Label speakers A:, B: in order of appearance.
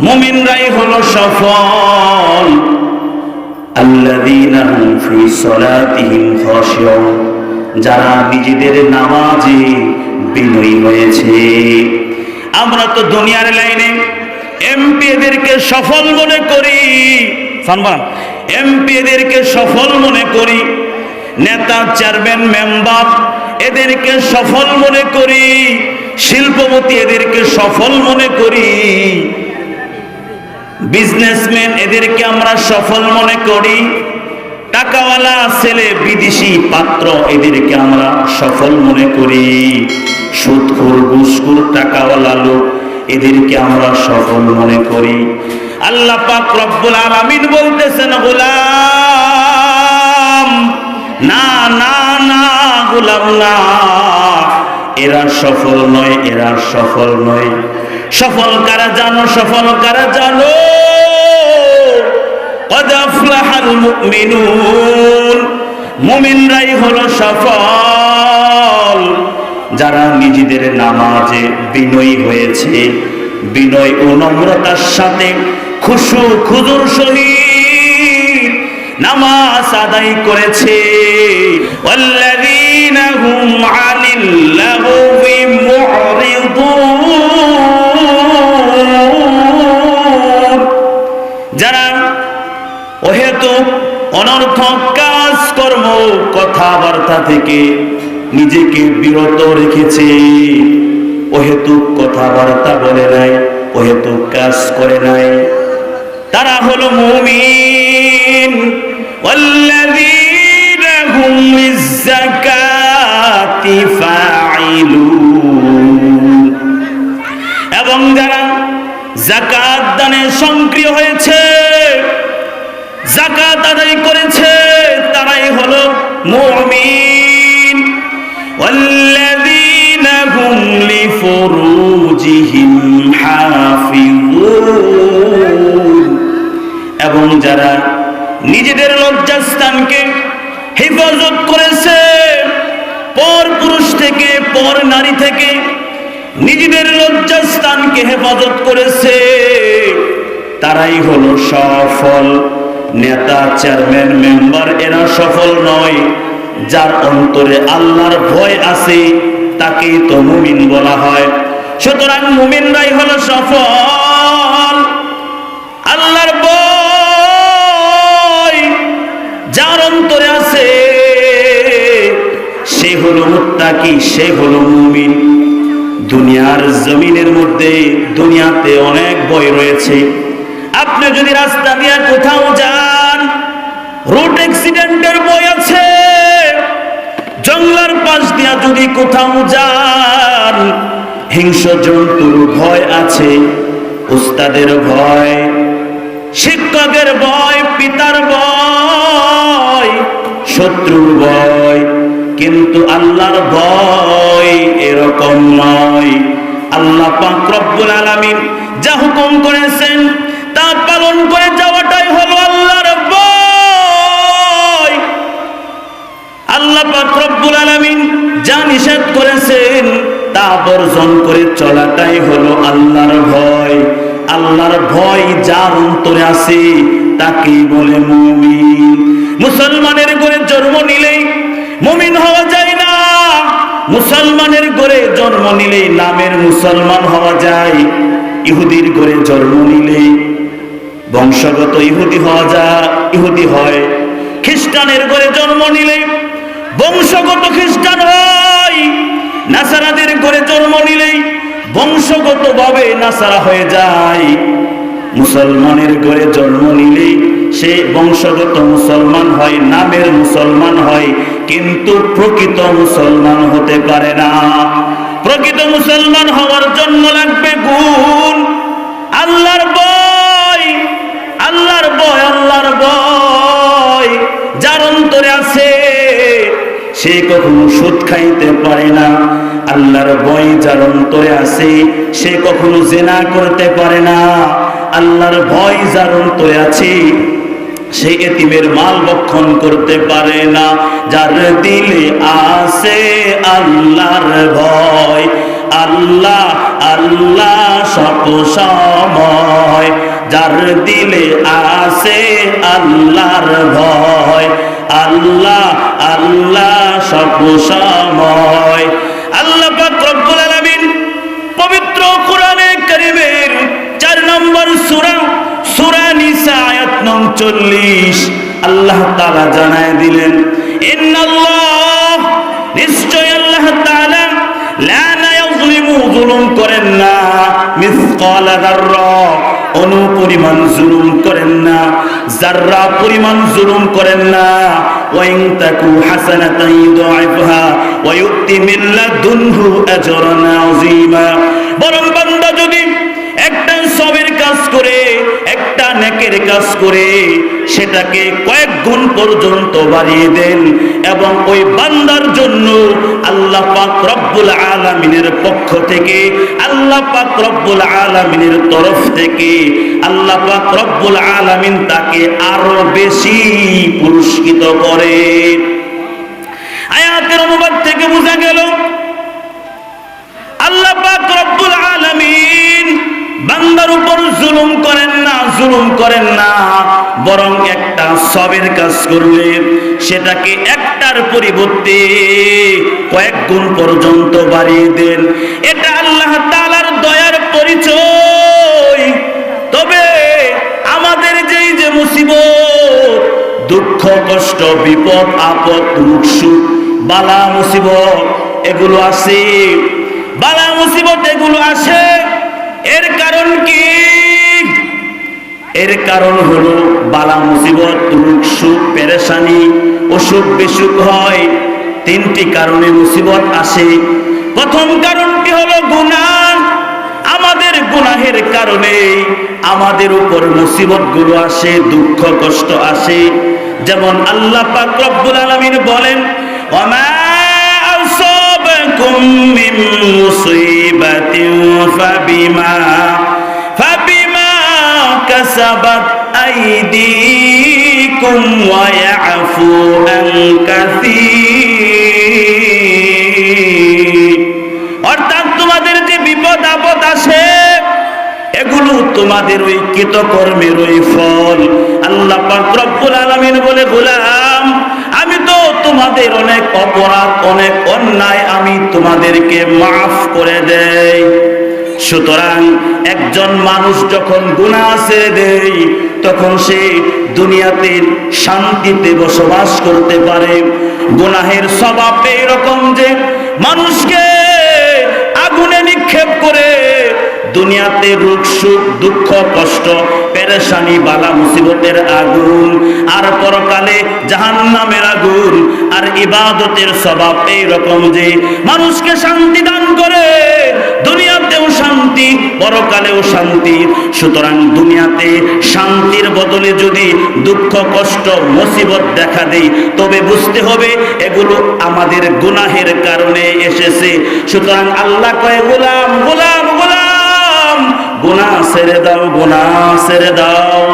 A: মুমিনরাই হলো সফল। যারা নিজেদের নামাজে বিনয়ী হয়েছে। আমরা তো দুনিয়ার লাইনে এমপিদেরকে সফল মনে করি। এমপি এদেরকে সফল মনে করি। নেতা, চেয়ারম্যান, মেম্বার, এদেরকে সফল মনে করি। শিল্পপতি এদেরকে সফল মনে করি। বিজনেসম্যান এদেরকে আমরা সফল মনে করি। টাকাওয়ালা, ছেলে, বিদেশি পাত্র এদেরকে আমরা সফল মনে করি। সুদখোর, ঘুষখোর, টাকাওয়ালা লোক এদেরকে আমরা সফল মনে করি। আল্লাহ পাক রব্বুল আলামিন বলতেছেন, গোলাম। না না না, গোলাম না। এরা সফল নয়, এরা সফল নয়। সফল কারা জানো? সফল কারা জানো? মুমিনরাই হলো সফল। যারা নিজেদের নামাজে বিনয়ী হয়েছে, বিনয় ও নম্রতার সাথে খুশু খুদুর সহিত নামাজ আদায় করেছে। ওয়াল্লাযীনা হুম আনিল লাহবি মুরিদুন। যারা অহেতুক কাজকর্ম, কথাবার্তা থেকে নিজেকে বিরত রেখেছে। অহেতুক কথাবার্তা বলে নাই ওহেতু কাজ করে নাই। তারা হলো মুমিন। والذين هم للزكاة فاعلون এবং যারা জাকাত দানে সক্রিয় হয়েছে জাকাত আদায় করেছে পর নারী থেকে নিজেদের লজ্জাস্থানকে হেফাজত করেছে। তারাই হলো সফল। নেতা, চেয়ারম্যান, মেম্বার, এরা সফল নয়। যার অন্তরে আল্লাহর ভয় আছে, তাকেই তো মুমিন বলা হয়। সুতরাং মুমিনরাই হলো সফল। আল্লাহর ভয় যার অন্তরে আছে সে হলো মুত্তাকি, সে হলো মুমিন। দুনিয়ার জমিনের মধ্যে দুনিয়াতে অনেক বই রয়েছে। আপনি যদি রাস্তা দিয়ে কোথাও যান, রোড অ্যাক্সিডেন্টের বই আছে। জঙ্গলার পাশ দিয়া যদি কোথাও যান, হিংস্র জন্তুর ভয় আছে, উস্তাদের ভয়, শিক্ষকের ভয়, পিতার ভয়, শত্রুর ভয়। কিন্তু আল্লাহর ভয় এরকম নয়। আল্লাহ পাক রব্বুল আলামিন যা হুকুম করেছেন, তা পালন করে যাওয়াটাই হলো আল্লাহর ভয়। আল্লাহ পাক রব্বুল আলামিন যা নিষেধ করেছেন, তা বর্জন করে চলাটাই হলো আল্লাহর ভয়। আল্লাহর ভয় যার অন্তরে আছে, তাকেই বলে মুমিন। মুসলমানের ঘরে জন্ম নিলেই মুমিন হওয়া যায় না। মুসলমানের ঘরে জন্ম নিলেই নামের মুসলমান হওয়া যায়, ইহুদির ঘরে জন্ম নিলেই বংশগত ইহুদি হওয়া যায় ইহুদি হয়। খ্রিস্টানের ঘরে জন্ম নিলে বংশগত খ্রিস্টান হয়। নাসারাদের ঘরে জন্ম নিলেই বংশগত ভাবে নাসারা হয়ে যায়। মুসলমানের ঘরে জন্ম নিলেই সে বংশগত মুসলমান হয়, নামের মুসলমান হয়, কিন্তু প্রকৃত মুসলমান হতে পারে না। প্রকৃত মুসলমান হওয়ার জন্য লাগবে গুণ। আল্লাহর ভয় আল্লাহর ভয় আল্লাহর ভয়। যার অন্তরে আছে, সে কখনো সুদ খাইতে পারে না। আল্লাহর ভয় যার অন্তরে আছে, সে কখনো জেনা করতে পারে না। আল্লাহর ভয় যার অন্তরে আছে সে এতিমের মাল বক্ষণ করতে পারে না। যার দিলে আছে আল্লাহর ভয়। আল্লাহ আল্লাহ সব সময়। যার দিলে আসে আল্লাহর ভয়। আল্লাহ আল্লাহ সব সময়। আল্লাহ রব্বুল পবিত্র কোরআনে কারীমের চার নম্বর সূরা নং 40 আল্লাহ তাআলা জানায় দিলেন নিশ্চয় আল্লাহ তাআলা লা করেন না। অনু পরিমাণ জুলুম করেন না। জুলুম ওয়াইন তাকু হাসানাতান বরং নেকের কাজ করে সেটাকে কয়েক গুণ পর্যন্ত বাড়িয়ে দেন এবং ওই বান্দার জন্য আল্লাহ পাক রব্বুল আলামিনের পক্ষ থেকে, আল্লাহ পাক রব্বুল আলামিনের তরফ থেকে, আল্লাহ পাক রব্বুল আলামিন তাকে আরও বেশি পুরস্কৃত করে। আয়াতের অনুবাদ থেকে বোঝা গেল, আল্লাহ পাক রব্বুল আলামিন বান্দার উপর জুলুম করেন না জুলুম করেন না, বরং একটা সবের কাজ করলে সেটাকে একটার পরিবর্তে কয়েক গুণ পর্যন্ত বাড়িয়ে দেন। এটা আল্লাহ তালার দয়ার পরিচয়। তবে আমাদের যেই যে মুসিবত, দুঃখ, কষ্ট, বিপদ, আপদ সুখ বালা, মুসিবত, এগুলো আসে। বালা, মুসিবত, এগুলো আসে। এর কারণ কি? এর কারণ হলো বালা মুসিবত, রোগ, সুখ, পেরেশানি, অসুখ, বিসুখ হয়। তিনটি কারণে মুসিবত আসে। প্রথম কারণটি হলো গুনাহ। আমাদের গুনাহের কারণে আমাদের উপর মুসিবতগুলো আসে, দুঃখ, কষ্ট আসে। যেমন আল্লাহ পাক রব্বুল আলামিন বলেন, ওমা আসাবাকুম ফাবিমা। আইদিকুম ওয়া ইয়াফু আন কাসীর অর্থাৎ তোমাদের যে বিপদ আপদ আসে এগুলো তোমাদের ওই কৃতকর্মের ওই ফল। আল্লাহ পাক রব্বুল আলামিন বলে, গোলাম, আমি তো তোমাদের অনেক অপরাধ, অনেক অন্যায় আমি তোমাদেরকে মাফ করে দেই। সুতরাং একজন মানুষ যখন গুণা ছেড়ে দেয়, তখন সে দুনিয়াতে শান্তিতে বসবাস করতে পারে। গুনাহের স্বভাব এরকম যে, মানুষকে আগুনে নিক্ষেপ করে দুনিয়াতে রোগ, সুখ, দুঃখ, কষ্ট, পেরেশানি, বালা, মুসিবতের আগুন, আর পরকালে জাহান্নামের আগুন, আর ইবাদতের স্বভাব এই রকম যে মানুষকে শান্তি দান করে, দুনিয়াতেও শান্তি, পরকালেও শান্তি। সুতরাং দুনিয়াতে শান্তির বদলে যদি দুঃখ, কষ্ট, মুসিবত দেখা দেয় তবে বুঝতে হবে এগুলো আমাদের গুনাহের কারণে এসেছে। সুতরাং আল্লাহ কয়ে, গোলাম গোলাম গুনাহ ছেড়ে দাও গুনা ছেড়ে দাও।